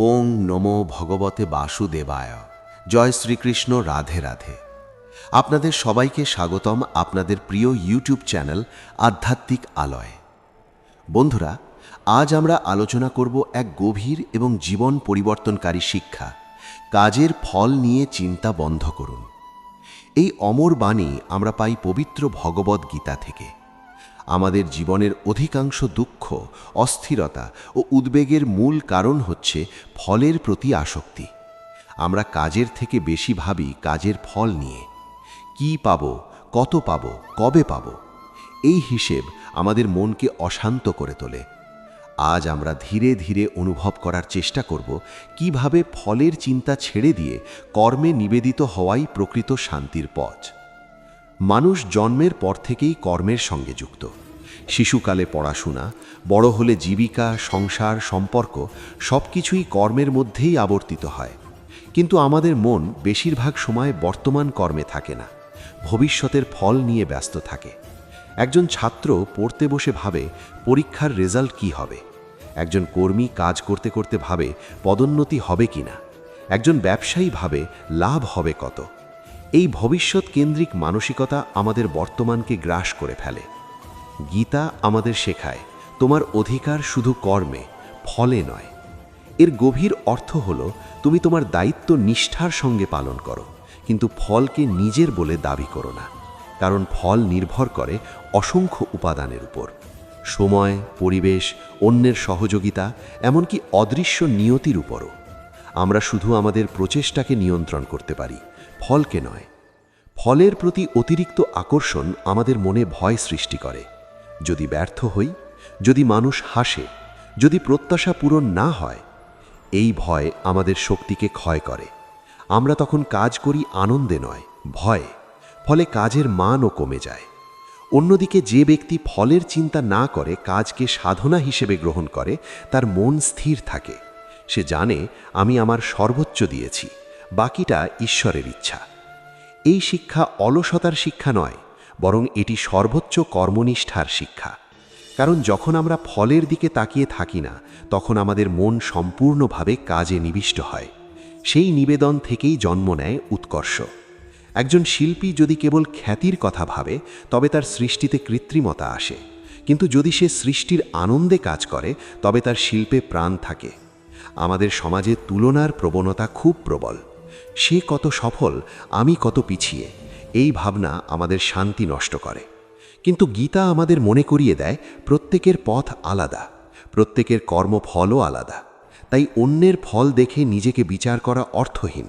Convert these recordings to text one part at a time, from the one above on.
ওং নমো ভগবতে বাসুদেবায়। জয় শ্রীকৃষ্ণ, রাধে রাধে। আপনাদের সবাইকে স্বাগতম আপনাদের প্রিয় ইউটিউব চ্যানেল আধ্যাত্মিক আলয়। বন্ধুরা, আজ আমরা আলোচনা করব এক গভীর এবং জীবন পরিবর্তনকারী শিক্ষা, কাজের ফল নিয়ে চিন্তা বন্ধ করুন। এই অমর বাণী আমরা পাই পবিত্র ভগবদ গীতা থেকে। আমাদের জীবনের অধিকাংশ দুঃখ, অস্থিরতা ও উদ্বেগের মূল কারণ হচ্ছে ফলের প্রতি আসক্তি। আমরা কাজের থেকে বেশি ভাবি কাজের ফল নিয়ে। কি পাব, কত পাব, কবে পাব? এই হিসেব আমাদের মনকে অশান্ত করে তোলে। আজ আমরা ধীরে ধীরে অনুভব করার চেষ্টা করব কীভাবে ফলের চিন্তা ছেড়ে দিয়ে কর্মে নিবেদিত হওয়াই প্রকৃত শান্তির পথ। মানুষ জন্মের পর থেকেই কর্মের সঙ্গে যুক্ত। শিশুকালে পড়াশোনা, বড় হলে জীবিকা, সংসার, সম্পর্ক সব কিছুই কর্মের মধ্যেই আবর্তিত হয়। কিন্তু আমাদের মন বেশিরভাগ সময় বর্তমান কর্মে থাকে না, ভবিষ্যতের ফল নিয়ে ব্যস্ত থাকে। একজন ছাত্র পড়তে বসে ভাবে পরীক্ষার রেজাল্ট কি হবে? একজন কর্মী কাজ করতে করতে ভাবে পদোন্নতি হবে কিনা? একজন ব্যবসায়ী ভাবে লাভ হবে কত? এই ভবিষ্যৎ কেন্দ্রিক মানসিকতা আমাদের বর্তমানকে গ্রাস করে ফেলে। গীতা আমাদের শেখায়, তোমার অধিকার শুধু কর্মে, ফলে নয়। এর গভীর অর্থ হল, তুমি তোমার দায়িত্ব নিষ্ঠার সঙ্গে পালন করো, কিন্তু ফলকে নিজের বলে দাবি করো না, কারণ ফল নির্ভর করে অসংখ্য উপাদানের উপর। সময়, পরিবেশ, অন্যের সহযোগিতা, এমনকি অদৃশ্য নিয়তির উপরও। আমরা শুধু আমাদের প্রচেষ্টাকে নিয়ন্ত্রণ করতে পারি। ফলকে নয়, ফলের প্রতি অতিরিক্ত আকর্ষণ আমাদের মনে ভয় সৃষ্টি করে। যদি ব্যর্থ হই, যদি মানুষ হাসে, যদি প্রত্যাশা পূরণ না হয়, এই ভয় আমাদের শক্তিকে ক্ষয় করে। আমরা তখন কাজ করি আনন্দে নয়, ভয়ে, ফলে কাজের মানও কমে যায়। অন্যদিকে যে ব্যক্তি ফলের চিন্তা না করে কাজকে সাধনা হিসেবে গ্রহণ করে, তার মন স্থির থাকে। সে জানে, আমি আমার সর্বোচ্চ দিয়েছি। বাকিটা ঈশ্বরের ইচ্ছা। এই শিক্ষা অলসতার শিক্ষা নয়, বরং এটি সর্বোচ্চ কর্মনিষ্ঠার শিক্ষা। কারণ যখন আমরা ফলের দিকে তাকিয়ে থাকি না, তখন আমাদের মন সম্পূর্ণভাবে কাজে নিবিষ্ট হয়। সেই নিবেদন থেকেই জন্ম নেয় উৎকর্ষ। একজন শিল্পী যদি কেবল খ্যাতির কথা ভাবে, তবে তার সৃষ্টিতে কৃত্রিমতা আসে। কিন্তু যদি সে সৃষ্টির আনন্দে কাজ করে, তবে তার শিল্পে প্রাণ থাকে। আমাদের সমাজে তুলনার প্রবণতা খুব প্রবল। সে কত সফল, আমি কত পিছিয়ে। এই ভাবনা আমাদের শান্তি নষ্ট করে। কিন্তু গীতা আমাদের মনে করিয়ে দেয়, প্রত্যেকের পথ আলাদা, প্রত্যেকের কর্মফলও আলাদা। তাই অন্যের ফল দেখে নিজেকে বিচার করা অর্থহীন।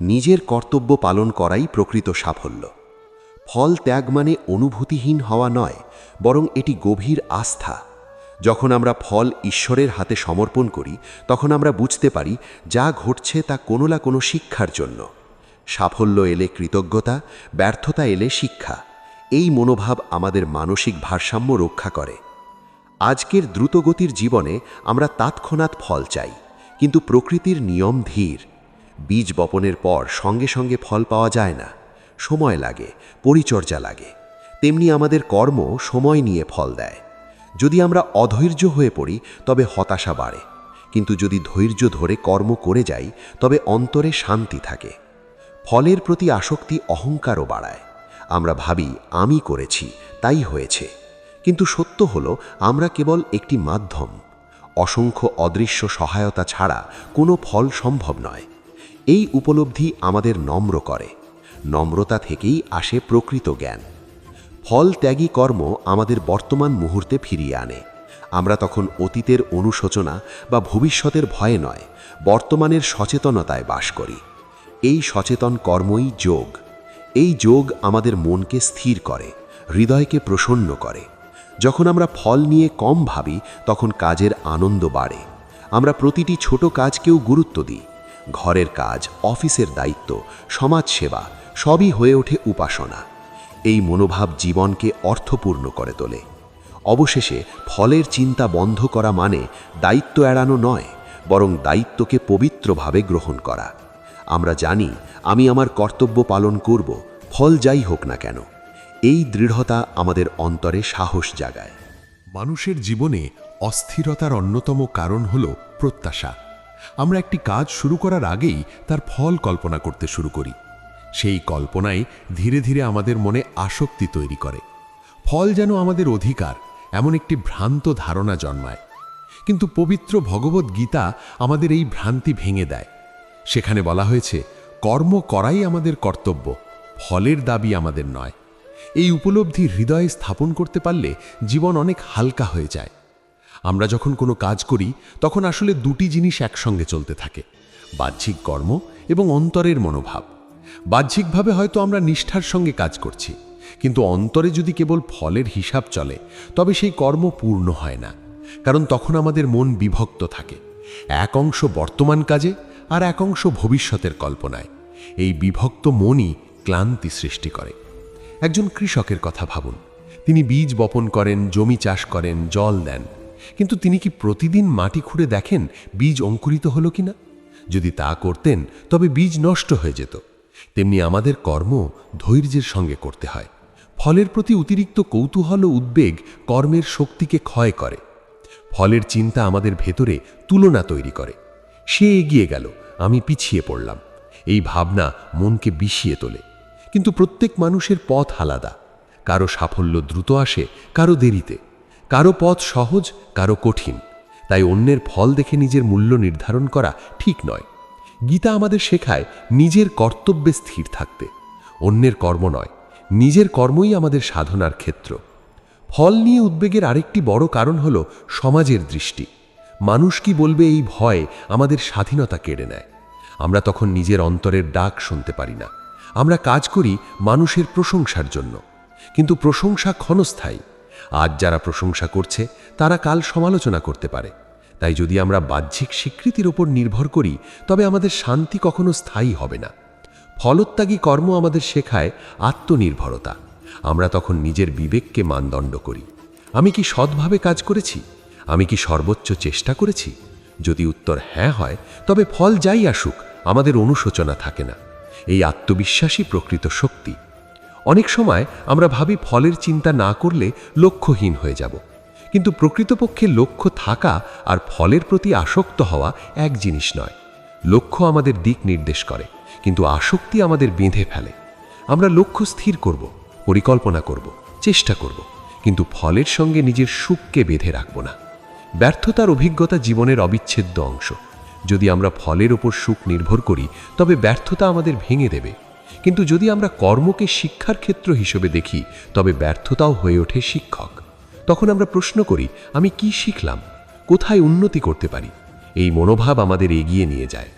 নিজের কর্তব্য পালন করাই প্রকৃত সাফল্য। ফল ত্যাগ মানে অনুভূতিহীন হওয়া নয়, বরং এটি গভীর আস্থা যখন আমরা ফল ঈশ্বরের হাতে সমর্পণ করি, তখন আমরা বুঝতে পারি যা ঘটছে তা কোনো না কোনো শিক্ষার জন্য। সাফল্য এলে কৃতজ্ঞতা, ব্যর্থতা এলে শিক্ষা। এই মনোভাব আমাদের মানসিক ভারসাম্য রক্ষা করে। আজকের দ্রুতগতির জীবনে আমরা তাৎক্ষণাৎ ফল চাই, কিন্তু প্রকৃতির নিয়ম ধীর। বীজ বপনের পর সঙ্গে সঙ্গে ফল পাওয়া যায় না। সময় লাগে, পরিচর্যা লাগে। তেমনি আমাদের কর্ম সময় নিয়ে ফল দেয়। যদি আমরা অধৈর্য হয়ে পড়ি, তবে হতাশা বাড়ে। কিন্তু যদি ধৈর্য ধরে কর্ম করে যাই, তবে অন্তরে শান্তি থাকে। ফলের প্রতি আসক্তি অহংকারও বাড়ায়। আমরা ভাবি, আমি করেছি, তাই হয়েছে। কিন্তু সত্য হল, আমরা কেবল একটি মাধ্যম। অসংখ্য অদৃশ্য সহায়তা ছাড়া কোনো ফল সম্ভব নয়। এই উপলব্ধি আমাদের নম্র করে। নম্রতা থেকেই আসে প্রকৃত জ্ঞান। ফল ত্যাগী কর্ম আমাদের বর্তমান মুহূর্তে ফিরিয়ে আনে। আমরা তখন অতীতের অনুশোচনা বা ভবিষ্যতের ভয়ে নয়, বর্তমানের সচেতনতায় বাস করি। এই সচেতন কর্মই যোগ। এই যোগ আমাদের মনকে স্থির করে, হৃদয়কে প্রসন্ন করে। যখন আমরা ফল নিয়ে কম ভাবি, তখন কাজের আনন্দ বাড়ে। আমরা প্রতিটি ছোট কাজকেও গুরুত্ব দিই। ঘরের কাজ, অফিসের দায়িত্ব, সমাজসেবা, সবই হয়ে ওঠে উপাসনা। এই মনোভাব জীবনকে অর্থপূর্ণ করে তোলে। অবশেষে ফলের চিন্তা বন্ধ করা মানে দায়িত্ব এড়ানো নয়, বরং দায়িত্বকে পবিত্রভাবে গ্রহণ করা। আমরা জানি, আমি আমার কর্তব্য পালন করব, ফল যাই হোক না কেন। এই দৃঢ়তা আমাদের অন্তরে সাহস জাগায়। মানুষের জীবনে অস্থিরতার অন্যতম কারণ হল প্রত্যাশা। আমরা একটি কাজ শুরু করার আগেই তার ফল কল্পনা করতে শুরু করি। সেই কল্পনাই ধীরে ধীরে আমাদের মনে আসক্তি তৈরি করে। ফল যেন আমাদের অধিকার, এমন একটি ভ্রান্ত ধারণা জন্মায়। কিন্তু পবিত্র ভগবত গীতা আমাদের এই ভ্রান্তি ভেঙে দেয়। সেখানে বলা হয়েছে, কর্ম করাই আমাদের কর্তব্য, ফলের দাবি আমাদের নয়। এই উপলব্ধি হৃদয়ে স্থাপন করতে পারলে জীবন অনেক হালকা হয়ে যায়। আমরা যখন কোনো কাজ করি, তখন আসলে দুটি জিনিস একসঙ্গে চলতে থাকে, বাহ্যিক কর্ম এবং অন্তরের মনোভাব। বাহ্যিকভাবে হয়তো আমরা নিষ্ঠার সঙ্গে কাজ করছি, কিন্তু অন্তরে যদি কেবল ফলের হিসাব চলে, তবে সেই কর্ম পূর্ণ হয় না, কারণ তখন আমাদের মন বিভক্ত থাকে। এক অংশ বর্তমান কাজে আর এক অংশ ভবিষ্যতের কল্পনায়। এই বিভক্ত মনই ক্লান্তি সৃষ্টি করে। একজন কৃষকের কথা ভাবুন। তিনি বীজ বপন করেন, জমি চাষ করেন, জল দেন। কিন্তু তিনি কি প্রতিদিন মাটি খুঁড়ে দেখেন বীজ অঙ্কুরিত হলো কিনা? যদি তা করতেন, তবে বীজ নষ্ট হয়ে যেত। তেমনি আমাদের কর্ম ধৈর্যের সঙ্গে করতে হয়। ফলের প্রতি অতিরিক্ত কৌতূহল ও উদ্বেগ কর্মের শক্তিকে ক্ষয় করে। ফলের চিন্তা আমাদের ভেতরে তুলনা তৈরি করে। সে এগিয়ে গেল, আমি পিছিয়ে পড়লাম। এই ভাবনা মনকে বিষিয়ে তোলে। কিন্তু প্রত্যেক মানুষের পথ আলাদা। কারও সাফল্য দ্রুত আসে, কারও দেরিতে। কারও পথ সহজ, কারও কঠিন। তাই অন্যের ফল দেখে নিজের মূল্য নির্ধারণ করা ঠিক নয়। গীতা আমাদের শেখায় নিজের কর্তব্যে স্থির থাকতে। অন্যের কর্ম নয়, নিজের কর্মই আমাদের সাধনার ক্ষেত্র। ফল নিয়ে উদ্বেগের আরেকটি বড় কারণ হল সমাজের দৃষ্টি। মানুষ কি বলবে এই ভয় আমাদের স্বাধীনতা কেড়ে নেয়। আমরা তখন নিজের অন্তরের ডাক শুনতে পারি না। আমরা কাজ করি মানুষের প্রশংসার জন্য। কিন্তু প্রশংসা ক্ষণস্থায়ী। আজ যারা প্রশংসা করছে, তারা কাল সমালোচনা করতে পারে। তাই যদি আমরা বাহ্যিক স্বীকৃতির ওপর নির্ভর করি, তবে আমাদের শান্তি কখনো স্থায়ী হবে না। ফলত্যাগী কর্ম আমাদের শেখায় আত্মনির্ভরতা। আমরা তখন নিজের বিবেককে মানদণ্ড করি। আমি কি সৎভাবে কাজ করেছি? আমি কি সর্বোচ্চ চেষ্টা করেছি? যদি উত্তর হ্যাঁ হয়, তবে ফল যাই আসুক, আমাদের অনুশোচনা থাকে না। এই আত্মবিশ্বাসী প্রকৃত শক্তি। অনেক সময় আমরা ভাবি ফলের চিন্তা না করলে লক্ষ্যহীন হয়ে যাব। কিন্তু প্রকৃতপক্ষে লক্ষ্য থাকা আর ফলের প্রতি আসক্ত হওয়া এক জিনিস নয়। লক্ষ্য আমাদের দিক নির্দেশ করে, কিন্তু আসক্তি আমাদের বেঁধে ফেলে। আমরা লক্ষ্য স্থির করব, পরিকল্পনা করব, চেষ্টা করব, কিন্তু ফলের সঙ্গে নিজের সুখকে বেঁধে রাখব না। ব্যর্থতার অভিজ্ঞতা জীবনের অবিচ্ছেদ্য অংশ। যদি আমরা ফলের ওপর সুখ নির্ভর করি, তবে ব্যর্থতা আমাদের ভেঙে দেবে। কিন্তু যদি আমরা কর্মকে শিক্ষার ক্ষেত্র হিসেবে দেখি, তবে ব্যর্থতাও হয়ে ওঠে শিক্ষক। তখন আমরা প্রশ্ন করি, আমি কি শিখলাম? কোথায় উন্নতি করতে পারি? এই মনোভাব আমাদের এগিয়ে নিয়ে যায়।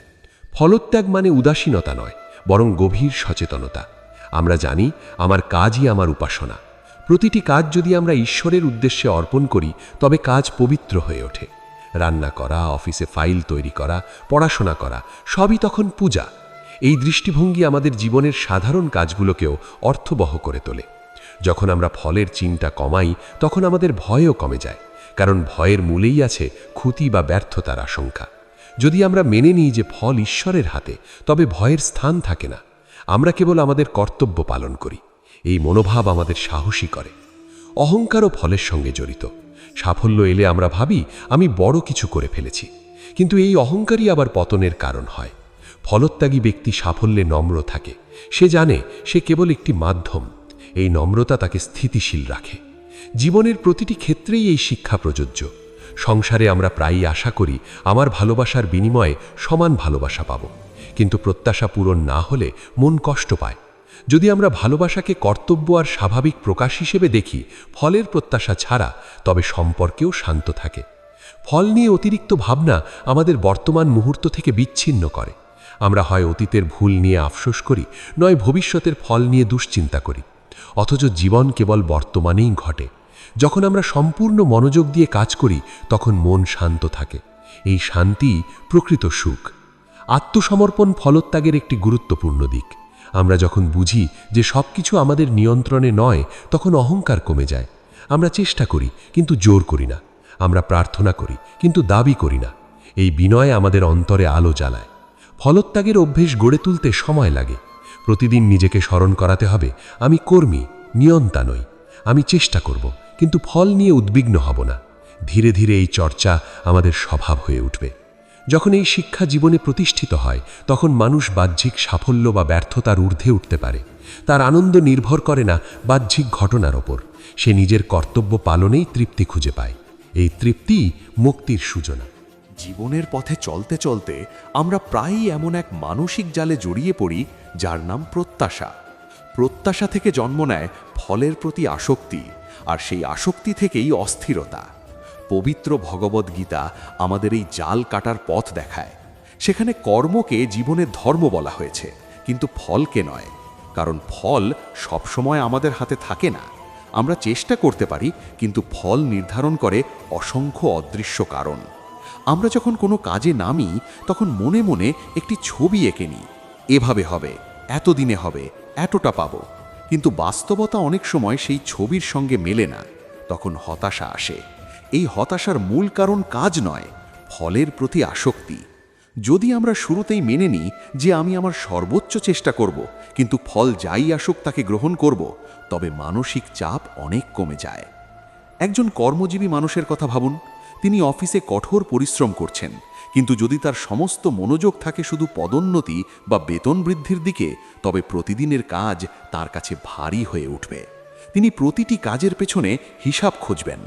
ফলত্যাগ মানে উদাসীনতা নয়, বরং গভীর সচেতনতা। আমরা জানি, আমার কাজই আমার উপাসনা। প্রতিটি কাজ যদি আমরা ঈশ্বরের উদ্দেশ্যে অর্পণ করি, তবে কাজ পবিত্র হয়ে ওঠে। রান্না করা, অফিসে ফাইল তৈরি করা, পড়াশোনা করা, সবই তখন পূজা। এই দৃষ্টিভঙ্গি আমাদের জীবনের সাধারণ কাজগুলোকেও অর্থবহ করে তোলে। যখন আমরা ফলের চিন্তা কমাই, তখন আমাদের ভয়ও কমে যায়, কারণ ভয়ের মূলেই আছে ক্ষতি বা ব্যর্থতার আশঙ্কা। যদি আমরা মেনে নিই যে ফল ঈশ্বরের হাতে, তবে ভয়ের স্থান থাকে না। আমরা কেবল আমাদের কর্তব্য পালন করি, এই মনোভাব আমাদের সাহসী করে। অহংকারও ফলের সঙ্গে জড়িত। সাফল্য এলে আমরা ভাবি, আমি বড় কিছু করে ফেলেছি। কিন্তু এই অহংকারই আবার পতনের কারণ হয়। ফলত্যাগী ব্যক্তি সাফল্যে নম্র থাকে। সে জানে, সে কেবল একটি মাধ্যম। এই নম্রতা তাকে স্থিতিশীল রাখে। জীবনের প্রতিটি ক্ষেত্রেই এই শিক্ষা প্রযোজ্য। সংসারে আমরা প্রায়ই আশা করি আমার ভালোবাসার বিনিময়ে সমান ভালোবাসা পাব। কিন্তু প্রত্যাশা পূরণ না হলে মন কষ্ট পায়। যদি আমরা ভালোবাসাকে কর্তব্য আর স্বাভাবিক প্রকাশ হিসেবে দেখি, ফলের প্রত্যাশা ছাড়া তবে সম্পর্কেও শান্ত থাকে। ফল নিয়ে অতিরিক্ত ভাবনা আমাদের বর্তমান মুহূর্ত থেকে বিচ্ছিন্ন করে। আমরা হয় অতীতের ভুল নিয়ে আফসোস করি, নয় ভবিষ্যতের ফল নিয়ে দুশ্চিন্তা করি। অথচ জীবন কেবল বর্তমানেই ঘটে। যখন আমরা সম্পূর্ণ মনোযোগ দিয়ে কাজ করি, তখন মন শান্ত থাকে। এই শান্তি প্রকৃত সুখ। আত্মসমর্পণ ফলত্যাগের একটি গুরুত্বপূর্ণ দিক। আমরা যখন বুঝি যে সব কিছু আমাদের নিয়ন্ত্রণে নয়, তখন অহংকার কমে যায়। আমরা চেষ্টা করি, কিন্তু জোর করি না। আমরা প্রার্থনা করি, কিন্তু দাবি করি না। এই বিনয় আমাদের অন্তরে আলো জ্বালায়। ফলত্যাগের অভ্যেস গড়ে তুলতে সময় লাগে। প্রতিদিন নিজেকে স্মরণ করাতে হবে, আমি কর্মী, নিয়ন্তা নই, আমি চেষ্টা করব, কিন্তু ফল নিয়ে উদ্বিগ্ন হব না। ধীরে ধীরে এই চর্চা আমাদের স্বভাব হয়ে উঠবে। যখন এই শিক্ষা জীবনে প্রতিষ্ঠিত হয়, তখন মানুষ বাহ্যিক সাফল্য বা ব্যর্থতার ঊর্ধ্বে উঠতে পারে। তার আনন্দ নির্ভর করে না বাহ্যিক ঘটনার ওপর। সে নিজের কর্তব্য পালনেই তৃপ্তি খুঁজে পায়। এই তৃপ্তি মুক্তির সূচনা। জীবনের পথে চলতে চলতে আমরা প্রায়ই এমন এক মানসিক জালে জড়িয়ে পড়ি, যার নাম প্রত্যাশা। প্রত্যাশা থেকে জন্ম নেয় ফলের প্রতি আসক্তি, আর সেই আসক্তি থেকেই অস্থিরতা। পবিত্র ভগবদ গীতা আমাদের এই জাল কাটার পথ দেখায়। সেখানে কর্মকে জীবনের ধর্ম বলা হয়েছে, কিন্তু ফলকে নয়, কারণ ফল সবসময় আমাদের হাতে থাকে না। আমরা চেষ্টা করতে পারি, কিন্তু ফল নির্ধারণ করে অসংখ্য অদৃশ্য কারণ। আমরা যখন কোনো কাজে নামি, তখন মনে মনে একটি ছবি এঁকে নিই। এভাবে হবে এত দিনে হবে, এতটা পাবো। কিন্তু বাস্তবতা অনেক সময় সেই ছবির সঙ্গে মেলে না। তখন হতাশা আসে। এই হতাশার মূল কারণ কাজ নয়, ফলের প্রতি আসক্তি। যদি আমরা শুরুতেই মেনে নিই যে আমি আমার সর্বোচ্চ চেষ্টা করব, কিন্তু ফল যাই আসুক তাকে গ্রহণ করব, তবে মানসিক চাপ অনেক কমে যায়। একজন কর্মজীবী মানুষের কথা ভাবুন তিনি অফিসে কঠোর পরিশ্রম করছেন। কিন্তু যদি তার সমস্ত মনোযোগ থাকে শুধু পদোন্নতি বা বেতন বৃদ্ধির দিকে, তবে প্রতিদিনের কাজ তার কাছে ভারী হয়ে উঠবে। তিনি প্রতিটি কাজের পেছনে হিসাব খুঁজবেন।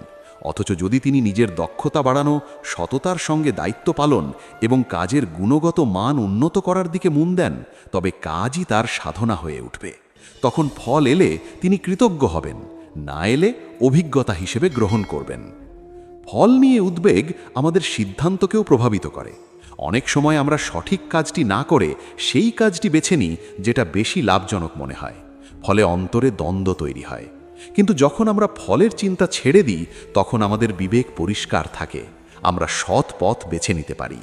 অথচ যদি তিনি নিজের দক্ষতা বাড়ানো, সততার সঙ্গে দায়িত্ব পালন এবং কাজের গুণগত মান উন্নত করার দিকে মন দেন, তবে কাজই তার সাধনা হয়ে উঠবে। তখন ফল এলে তিনি কৃতজ্ঞ হবেন, না এলে অভিজ্ঞতা হিসেবে গ্রহণ করবেন। ফল নিয়ে উদ্বেগ আমাদের সিদ্ধান্তকেও প্রভাবিত করে। অনেক সময় আমরা সঠিক কাজটি না করে সেই কাজটি বেছে নিই যেটা বেশি লাভজনক মনে হয়। ফলে অন্তরে দ্বন্দ্ব তৈরি হয়। কিন্তু যখন আমরা ফলের চিন্তা ছেড়ে দিই, তখন আমাদের বিবেক পরিষ্কার থাকে। আমরা সৎ পথ বেছে নিতে পারি।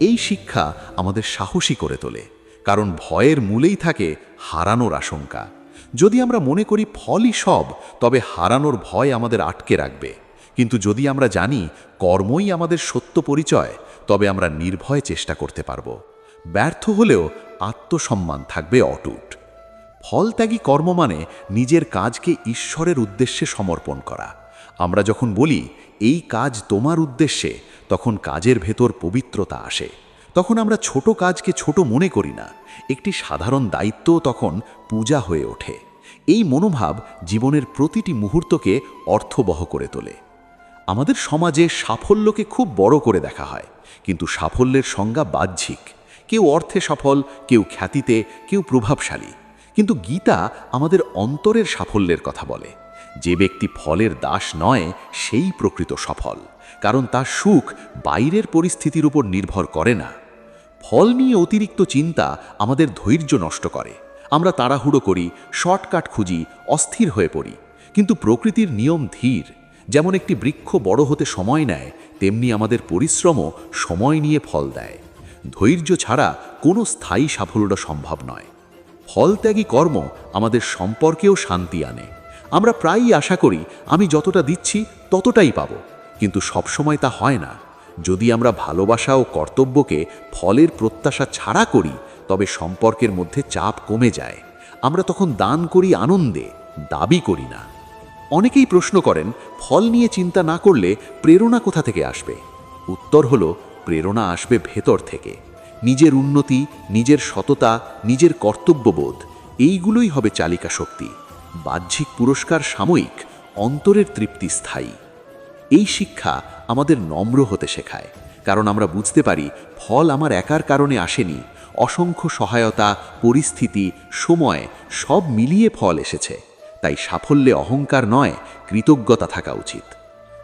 এই শিক্ষা আমাদের সাহসী করে তোলে। কারণ ভয়ের মূলেই থাকে হারানোর আশঙ্কা। যদি আমরা মনে করি ফলই সব, তবে হারানোর ভয় আমাদের আটকে রাখবে। কিন্তু যদি আমরা জানি কর্মই আমাদের সত্য পরিচয়, তবে আমরা নির্ভয় চেষ্টা করতে পারব। ব্যর্থ হলেও আত্মসম্মান থাকবে অটুট। ফলত্যাগী কর্ম মানে নিজের কাজকে ঈশ্বরের উদ্দেশ্যে সমর্পণ করা। আমরা যখন বলি, এই কাজ তোমার উদ্দেশ্যে তখন কাজের ভেতর পবিত্রতা আসে। তখন আমরা ছোট কাজকে ছোট মনে করি না। একটি সাধারণ দায়িত্বও তখন পূজা হয়ে ওঠে। এই মনোভাব জীবনের প্রতিটি মুহূর্তকে অর্থবহ করে তোলে। আমাদের সমাজে সাফল্যকে খুব বড় করে দেখা হয়, কিন্তু সাফল্যের সংজ্ঞা বাহ্যিক। কেউ অর্থে সফল, কেউ খ্যাতিতে, কেউ প্রভাবশালী। কিন্তু গীতা আমাদের অন্তরের সাফল্যের কথা বলে। যে ব্যক্তি ফলের দাস নয়, সেই প্রকৃত সফল। কারণ তার সুখ বাইরের পরিস্থিতির উপর নির্ভর করে না। ফল নিয়ে অতিরিক্ত চিন্তা আমাদের ধৈর্য নষ্ট করে। আমরা তাড়াহুড়ো করি, শর্টকাট খুঁজি, অস্থির হয়ে পড়ি। কিন্তু প্রকৃতির নিয়ম ধীর। যেমন একটি বৃক্ষ বড় হতে সময় নেয়, তেমনি আমাদের পরিশ্রমও সময় নিয়ে ফল দেয়। ধৈর্য ছাড়া কোনো স্থায়ী সাফল্য সম্ভব নয়। ফলত্যাগী কর্ম আমাদের সম্পর্কেও শান্তি আনে। আমরা প্রায়ই আশা করি, আমি যতটা দিচ্ছি ততটাই পাব। কিন্তু সবসময় তা হয় না। যদি আমরা ভালোবাসা ও কর্তব্যকে ফলের প্রত্যাশা ছাড়া করি, তবে সম্পর্কের মধ্যে চাপ কমে যায়। আমরা তখন দান করি আনন্দে, দাবি করি না। অনেকেই প্রশ্ন করেন, ফল নিয়ে চিন্তা না করলে প্রেরণা কোথা থেকে আসবে? উত্তর হলো, প্রেরণা আসবে ভেতর থেকে। নিজের উন্নতি, নিজের সততা, নিজের কর্তব্যবোধ, এইগুলোই হবে চালিকা শক্তি। বাহ্যিক পুরস্কার সাময়িক, অন্তরের তৃপ্তি স্থায়ী। এই শিক্ষা আমাদের নম্র হতে শেখায়, কারণ আমরা বুঝতে পারি, ফল আমার একার কারণে আসেনি, অসংখ্য সহায়তা, পরিস্থিতি, সময়, সব মিলিয়ে ফল এসেছে। তাই সাফল্যে অহংকার নয়, কৃতজ্ঞতা থাকা উচিত।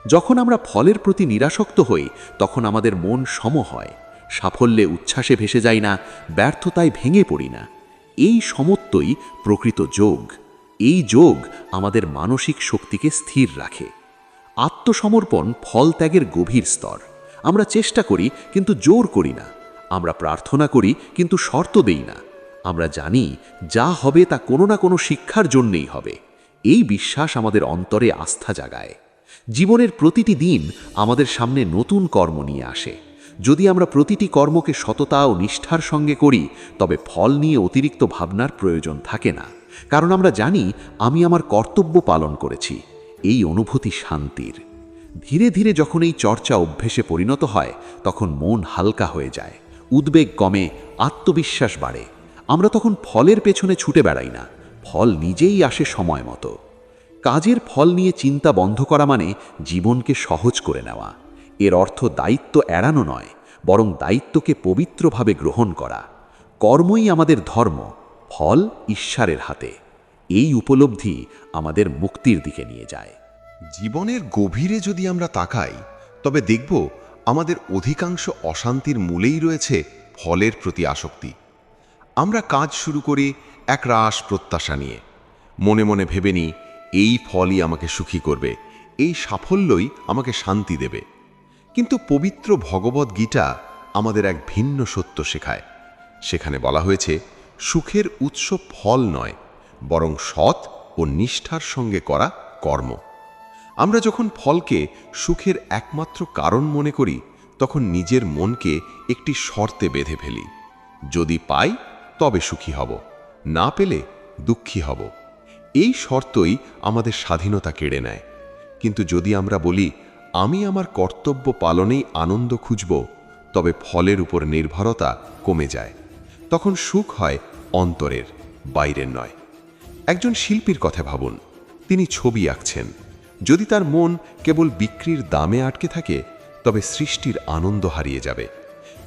যখন আমরা ফলের প্রতি নিরাসক্ত হই, তখন আমাদের মন সম হয়। সাফল্যে উচ্ছ্বাসে ভেসে যাই না, ব্যর্থতায় ভেঙে পড়ি না। এই সমত্বই প্রকৃত যোগ। এই যোগ আমাদের মানসিক শক্তিকে স্থির রাখে। আত্মসমর্পণ ফল ত্যাগের গভীর স্তর। আমরা চেষ্টা করি, কিন্তু জোর করি না। আমরা প্রার্থনা করি, কিন্তু শর্ত দেই না। আমরা জানি, যা হবে তা কোনো না কোনো শিক্ষার জন্যেই হবে। এই বিশ্বাস আমাদের অন্তরে আস্থা জাগায়। জীবনের প্রতিটি দিন আমাদের সামনে নতুন কর্ম নিয়ে আসে। যদি আমরা প্রতিটি কর্মকে সততা ও নিষ্ঠার সঙ্গে করি, তবে ফল নিয়ে অতিরিক্ত ভাবনার প্রয়োজন থাকে না। কারণ আমরা জানি, আমি আমার কর্তব্য পালন করেছি। এই অনুভূতি শান্তির। ধীরে ধীরে যখন এই চর্চা অভ্যেসে পরিণত হয়, তখন মন হালকা হয়ে যায়। উদ্বেগ কমে, আত্মবিশ্বাস বাড়ে। আমরা তখন ফলের পেছনে ছুটে বেড়াই না। ফল নিজেই আসে সময় মতো। কাজের ফল নিয়ে চিন্তা বন্ধ করা মানে জীবনকে সহজ করে নেওয়া। এর অর্থ দায়িত্ব এড়ানো নয়, বরং দায়িত্বকে পবিত্রভাবে গ্রহণ করা। কর্মই আমাদের ধর্ম, ফল ঈশ্বরের হাতে। এই উপলব্ধি আমাদের মুক্তির দিকে নিয়ে যায়। জীবনের গভীরে যদি আমরা তাকাই, তবে দেখব আমাদের অধিকাংশ অশান্তির মূলেই রয়েছে ফলের প্রতি আসক্তি। আমরা কাজ শুরু করি এক রাস প্রত্যাশা নিয়ে। মনে মনে ভেবে নিই এই ফলই আমাকে সুখী করবে, এই সাফল্যই আমাকে শান্তি দেবে। কিন্তু পবিত্র ভগবত গীতা আমাদের এক ভিন্ন সত্য শেখায়। সেখানে বলা হয়েছে, সুখের উৎস ফল নয়, বরং সৎ ও নিষ্ঠার সঙ্গে করা কর্ম। আমরা যখন ফলকে সুখের একমাত্র কারণ মনে করি, তখন নিজের মনকে একটি শর্তে বেঁধে ফেলি। যদি পাই, তবে সুখী হব। না পেলে দুঃখী হব। এই শর্তই আমাদের স্বাধীনতা কেড়ে নেয়। কিন্তু যদি আমরা বলি, আমি আমার কর্তব্য পালনেই আনন্দ খুঁজব, তবে ফলের উপর নির্ভরতা কমে যায়। তখন সুখ হয় অন্তরের, বাইরের নয়। একজন শিল্পীর কথা ভাবুন, তিনি ছবি আঁকছেন। যদি তার মন কেবল বিক্রির দামে আটকে থাকে, তবে সৃষ্টির আনন্দ হারিয়ে যাবে।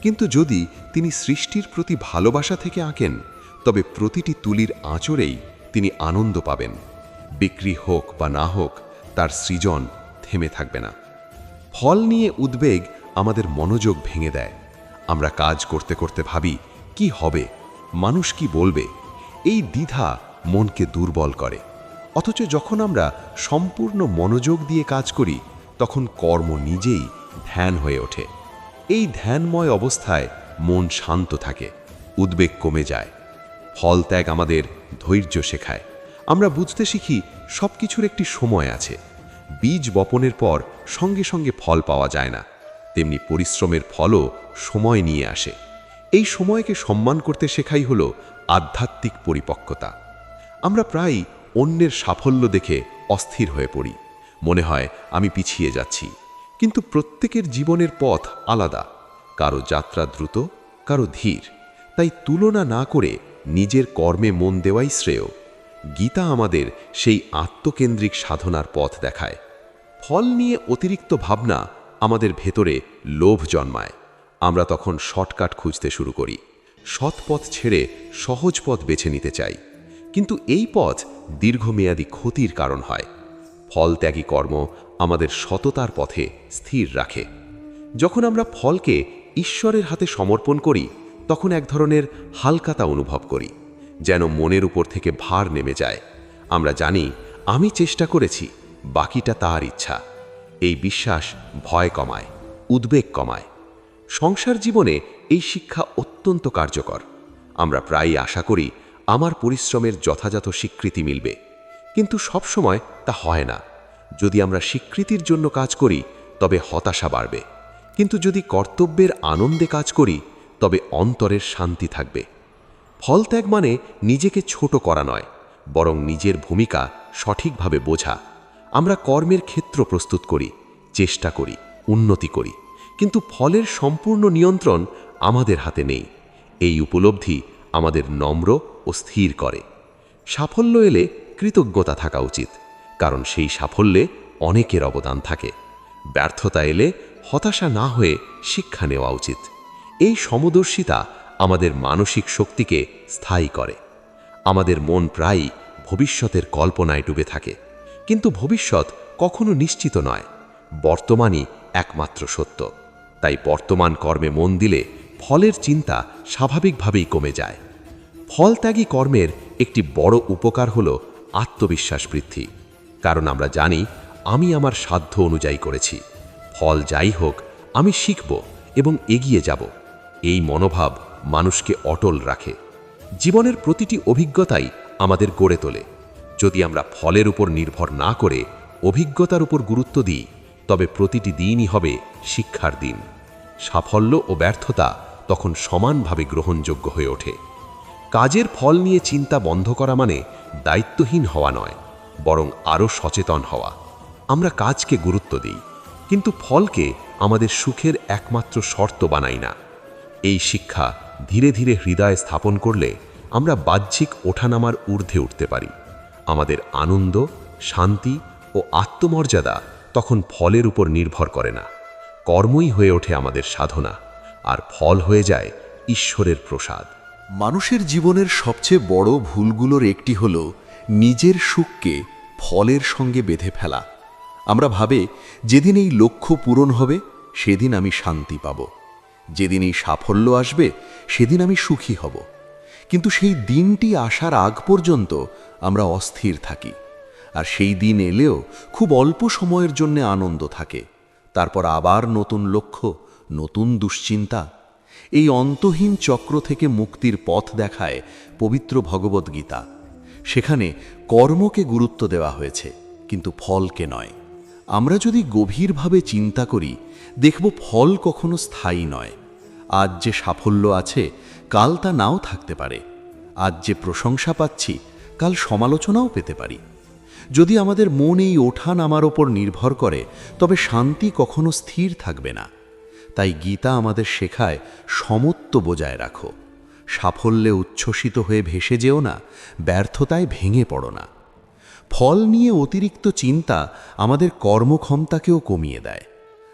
কিন্তু যদি তিনি সৃষ্টির প্রতি ভালোবাসা থেকে আঁকেন তবে প্রতিটি তুলির আঁচড়েই তিনি আনন্দ পাবেন। বিক্রি হোক বা না হোক, তার সৃজন থেমে থাকবে না। ফল নিয়ে উদ্বেগ আমাদের মনোযোগ ভেঙে দেয়। আমরা কাজ করতে করতে ভাবি, কি হবে? মানুষ কি বলবে? এই দ্বিধা মনকে দুর্বল করে। অথচ যখন আমরা সম্পূর্ণ মনোযোগ দিয়ে কাজ করি, তখন কর্ম নিজেই ধ্যান হয়ে ওঠে। এই ধ্যানময় অবস্থায় মন শান্ত থাকে, উদ্বেগ কমে যায়। ফল ত্যাগ আমাদের ধৈর্য শেখায়। আমরা বুঝতে শিখি সব কিছুর একটি সময় আছে। বীজ বপনের পর সঙ্গে সঙ্গে ফল পাওয়া যায় না। তেমনি পরিশ্রমের ফলও সময় নিয়ে আসে। এই সময়কে সম্মান করতে শেখাই হলো আধ্যাত্মিক পরিপক্কতা। আমরা প্রায় অন্যের সাফল্য দেখে অস্থির হয়ে পড়ি। মনে হয় আমি পিছিয়ে যাচ্ছি। কিন্তু প্রত্যেকের জীবনের পথ আলাদা। কারও যাত্রা দ্রুত, কারও ধীর। তাই তুলনা না করে নিজের কর্মে মন দেওয়াই শ্রেয়। গীতা আমাদের সেই আত্মকেন্দ্রিক সাধনার পথ দেখায়। ফল নিয়ে অতিরিক্ত ভাবনা আমাদের ভেতরে লোভ জন্মায়। আমরা তখন শর্টকাট খুঁজতে শুরু করি। সৎ পথ ছেড়ে সহজ পথ বেছে নিতে চাই। কিন্তু এই পথ দীর্ঘমেয়াদী ক্ষতির কারণ হয়। ফল ত্যাগী কর্ম আমাদের সততার পথে স্থির রাখে। যখন আমরা ফলকে ঈশ্বরের হাতে সমর্পণ করি তখন এক ধরনের হালকাতা অনুভব করি, যেন মনের উপর থেকে ভার নেমে যায়। আমরা জানি, আমি চেষ্টা করেছি, বাকিটা তার ইচ্ছা। এই বিশ্বাস ভয় কমায়, উদ্বেগ কমায়। সংসার জীবনে এই শিক্ষা অত্যন্ত কার্যকর। আমরা প্রায়ই আশা করি, আমার পরিশ্রমের যথাযথ স্বীকৃতি মিলবে। কিন্তু সবসময় তা হয় না। যদি আমরা স্বীকৃতির জন্য কাজ করি, তবে হতাশা বাড়বে। কিন্তু যদি কর্তব্যের আনন্দে কাজ করি তবে অন্তরের শান্তি থাকবে। ফল ত্যাগ মানে নিজেকে ছোট করা নয়, বরং নিজের ভূমিকা সঠিকভাবে বোঝা। আমরা কর্মের ক্ষেত্র প্রস্তুত করি, চেষ্টা করি, উন্নতি করি। কিন্তু ফলের সম্পূর্ণ নিয়ন্ত্রণ আমাদের হাতে নেই। এই উপলব্ধি আমাদের নম্র ও স্থির করে। সাফল্য এলে কৃতজ্ঞতা থাকা উচিত, কারণ সেই সাফল্যে অনেকের অবদান থাকে। ব্যর্থতা এলে হতাশা না হয়ে শিক্ষা নেওয়া উচিত। এই সমদর্শিতা আমাদের মানসিক শক্তিকে স্থায়ী করে। আমাদের মন প্রায়ই ভবিষ্যতের কল্পনায় ডুবে থাকে। কিন্তু ভবিষ্যৎ কখনো নিশ্চিত নয়, বর্তমানই একমাত্র সত্য। তাই বর্তমান কর্মে মন দিলে ফলের চিন্তা স্বাভাবিকভাবেই কমে যায়। ফলত্যাগী কর্মের একটি বড় উপকার হল আত্মবিশ্বাস বৃদ্ধি। কারণ আমরা জানি, আমি আমার সাধ্য অনুযায়ী করেছি। ফল যাই হোক, আমি শিখব এবং এগিয়ে যাব। এই মনোভাব মানুষকে অটল রাখে। জীবনের প্রতিটি অভিজ্ঞতাই আমাদের গড়ে তোলে। যদি আমরা ফলের উপর নির্ভর না করে অভিজ্ঞতার উপর গুরুত্ব দিই, তবে প্রতিটি দিনই হবে শিক্ষার দিন। সাফল্য ও ব্যর্থতা তখন সমানভাবে গ্রহণযোগ্য হয়ে ওঠে। কাজের ফল নিয়ে চিন্তা বন্ধ করা মানে দায়িত্বহীন হওয়া নয়, বরং আরও সচেতন হওয়া। আমরা কাজকে গুরুত্ব দিই, কিন্তু ফলকে আমাদের সুখের একমাত্র শর্ত বানাই না। এই শিক্ষা ধীরে ধীরে হৃদয়ে স্থাপন করলে আমরা বাহ্যিক ওঠানামার ঊর্ধ্বে উঠতে পারি। আমাদের আনন্দ, শান্তি ও আত্মমর্যাদা তখন ফলের উপর নির্ভর করে না। কর্মই হয়ে ওঠে আমাদের সাধনা, আর ফল হয়ে যায় ঈশ্বরের প্রসাদ। মানুষের জীবনের সবচেয়ে বড় ভুলগুলোর একটি হল নিজের সুখকে ফলের সঙ্গে বেঁধে ফেলা। আমরা ভাবে, যেদিন এই লক্ষ্য পূরণ হবে, সেদিন আমি শান্তি পাব। যেদিন এই সাফল্য আসবে, সেদিন আমি সুখী হব। কিন্তু সেই দিনটি আসার আগ পর্যন্ত আমরা অস্থির থাকি। আর সেই দিন এলেও খুব অল্প সময়ের জন্য আনন্দ থাকে। তারপর আবার নতুন লক্ষ্য, নতুন দুশ্চিন্তা। এই অন্তহীন চক্র থেকে মুক্তির পথ দেখায় পবিত্র ভগবদ্গীতা সেখানে কর্মকে গুরুত্ব দেওয়া হয়েছে, কিন্তু ফলকে নয়। আমরা যদি গভীরভাবে চিন্তা করি দেখব ফল কখনো স্থায়ী নয়। আজ যে সাফল্য আছে, কাল তা নাও থাকতে পারে। আজ যে প্রশংসা পাচ্ছি, কাল সমালোচনাও পেতে পারি। যদি আমাদের মন এই ওঠান আমার ওপর নির্ভর করে, তবে শান্তি কখনো স্থির থাকবে না। তাই গীতা আমাদের শেখায়, সমত্ব বজায় রাখো। সাফল্যে উচ্ছ্বসিত হয়ে ভেসে যেও না, ব্যর্থতায় ভেঙে পড়ো না। ফল নিয়ে অতিরিক্ত চিন্তা আমাদের কর্মক্ষমতাকেও কমিয়ে দেয়।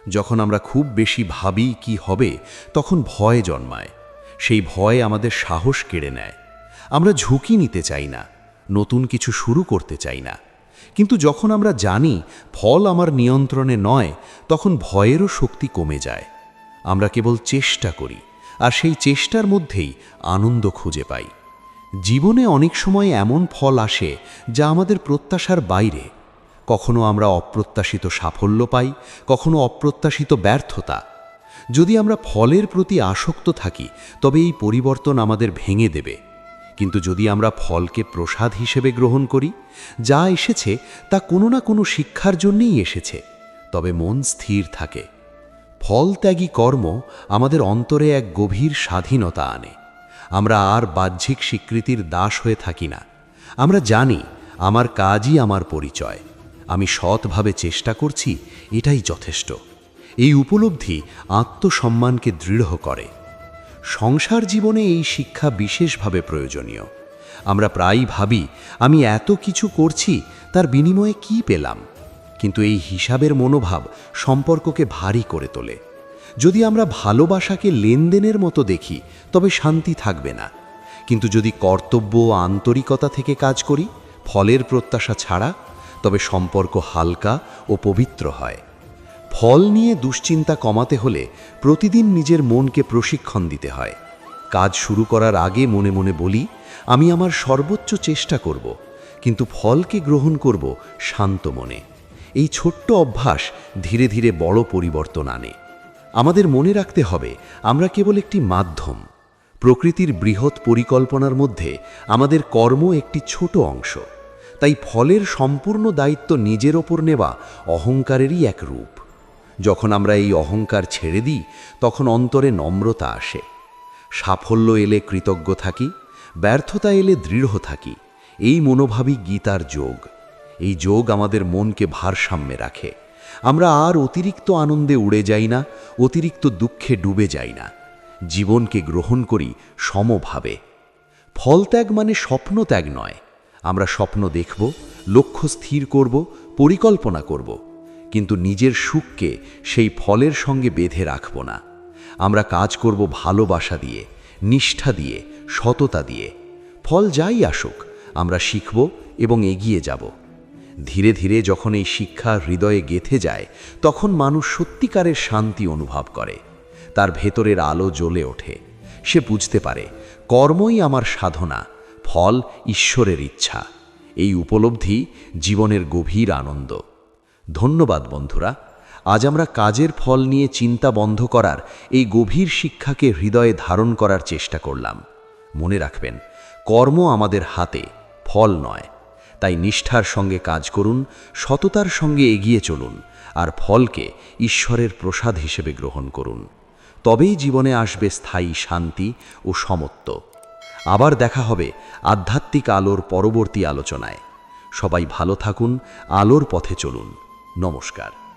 যখন আমরা খুব বেশি ভাবি কি হবে, তখন ভয় জন্মায়। সেই ভয় আমাদের সাহস কেড়ে নেয়। আমরা ঝুঁকি নিতে চাই না, নতুন কিছু শুরু করতে চাই না। কিন্তু যখন আমরা জানি ফল আমার নিয়ন্ত্রণে নয়, তখন ভয়েরও শক্তি কমে যায়। আমরা কেবল চেষ্টা করি, আর সেই চেষ্টার মধ্যেই আনন্দ খুঁজে পাই। জীবনে অনেক সময় এমন ফল আসে যা আমাদের প্রত্যাশার বাইরে। কখনো আমরা অপ্রত্যাশিত সাফল্য পাই, কখনো অপ্রত্যাশিত ব্যর্থতা। যদি আমরা ফলের প্রতি আসক্ত থাকি, তবে এই পরিবর্তন আমাদের ভেঙে দেবে। কিন্তু যদি আমরা ফলকে প্রসাদ হিসেবে গ্রহণ করি, যা এসেছে তা কোনো না কোনো শিক্ষার জন্যেই এসেছে, তবে মন স্থির থাকে। ফলত্যাগী কর্ম আমাদের অন্তরে এক গভীর স্বাধীনতা আনে। আমরা আর বাহ্যিক স্বীকৃতির দাস হয়ে থাকি না। আমরা জানি, আমার কাজই আমার পরিচয়। আমি সৎভাবে চেষ্টা করছি, এটাই যথেষ্ট। এই উপলব্ধি আত্মসম্মানকে দৃঢ় করে। সংসার জীবনে এই শিক্ষা বিশেষভাবে প্রয়োজনীয়। আমরা প্রায়ই ভাবি, আমি এত কিছু করছি, তার বিনিময়ে কি পেলাম? কিন্তু এই হিসাবের মনোভাব সম্পর্ককে ভারী করে তোলে। যদি আমরা ভালোবাসাকে লেনদেনের মতো দেখি, তবে শান্তি থাকবে না। কিন্তু যদি কর্তব্য আন্তরিকতা থেকে কাজ করি, ফলের প্রত্যাশা ছাড়া তবে সম্পর্ক হালকা ও পবিত্র হয়। ফল নিয়ে দুশ্চিন্তা কমাতে হলে প্রতিদিন নিজের মনকে প্রশিক্ষণ দিতে হয়। কাজ শুরু করার আগে মনে মনে বলি, আমি আমার সর্বোচ্চ চেষ্টা করব, কিন্তু ফলকে গ্রহণ করব শান্ত মনে। এই ছোট্ট অভ্যাস ধীরে ধীরে বড় পরিবর্তন আনে। আমাদের মনে রাখতে হবে, আমরা কেবল একটি মাধ্যম। প্রকৃতির বৃহৎ পরিকল্পনার মধ্যে আমাদের কর্ম একটি ছোট অংশ। তাই ফলের সম্পূর্ণ দায়িত্ব নিজের ওপর নেওয়া অহংকারেরই এক রূপ। যখন আমরা এই অহংকার ছেড়ে দিই, তখন অন্তরে নম্রতা আসে। সাফল্য এলে কৃতজ্ঞ থাকি, ব্যর্থতা এলে দৃঢ় থাকি। এই মনোভাবই গীতার যোগ। এই যোগ আমাদের মনকে ভারসাম্যে রাখে। আমরা আর অতিরিক্ত আনন্দে উড়ে যাই না, অতিরিক্ত দুঃখে ডুবে যাই না। জীবনকে গ্রহণ করি সমভাবে। ফলত্যাগ মানে স্বপ্ন ত্যাগ নয় আমরা স্বপ্ন দেখব, লক্ষ্য স্থির করব, পরিকল্পনা করব। কিন্তু নিজের সুখকে সেই ফলের সঙ্গে বেঁধে রাখব না। আমরা কাজ করব ভালোবাসা দিয়ে, নিষ্ঠা দিয়ে, সততা দিয়ে। ফল যাই আসুক, আমরা শিখব এবং এগিয়ে যাব। ধীরে ধীরে যখন এই শিক্ষা হৃদয়ে গেথে যায়, তখন মানুষ সত্যিকারের শান্তি অনুভব করে। তার ভেতরের আলো জ্বলে ওঠে। সে বুঝতে পারে, কর্মই আমার সাধনা। ফল ঈশ্বরের ইচ্ছা। এই উপলব্ধি জীবনের গভীর আনন্দ। ধন্যবাদ বন্ধুরা, আজ আমরা কাজের ফল নিয়ে চিন্তা বন্ধ করার এই গভীর শিক্ষাকে হৃদয়ে ধারণ করার চেষ্টা করলাম। মনে রাখবেন, কর্ম আমাদের হাতে, ফল নয়। তাই নিষ্ঠার সঙ্গে কাজ করুন, সততার সঙ্গে এগিয়ে চলুন, আর ফলকে ঈশ্বরের প্রসাদ হিসেবে গ্রহণ করুন। তবেই জীবনে আসবে স্থায়ী শান্তি ও সমত্ব। আবার দেখা হবে আধ্যাত্মিক আলোর পরবর্তী আলোচনায়। সবাই ভালো থাকুন আলোর পথে চলুন। নমস্কার।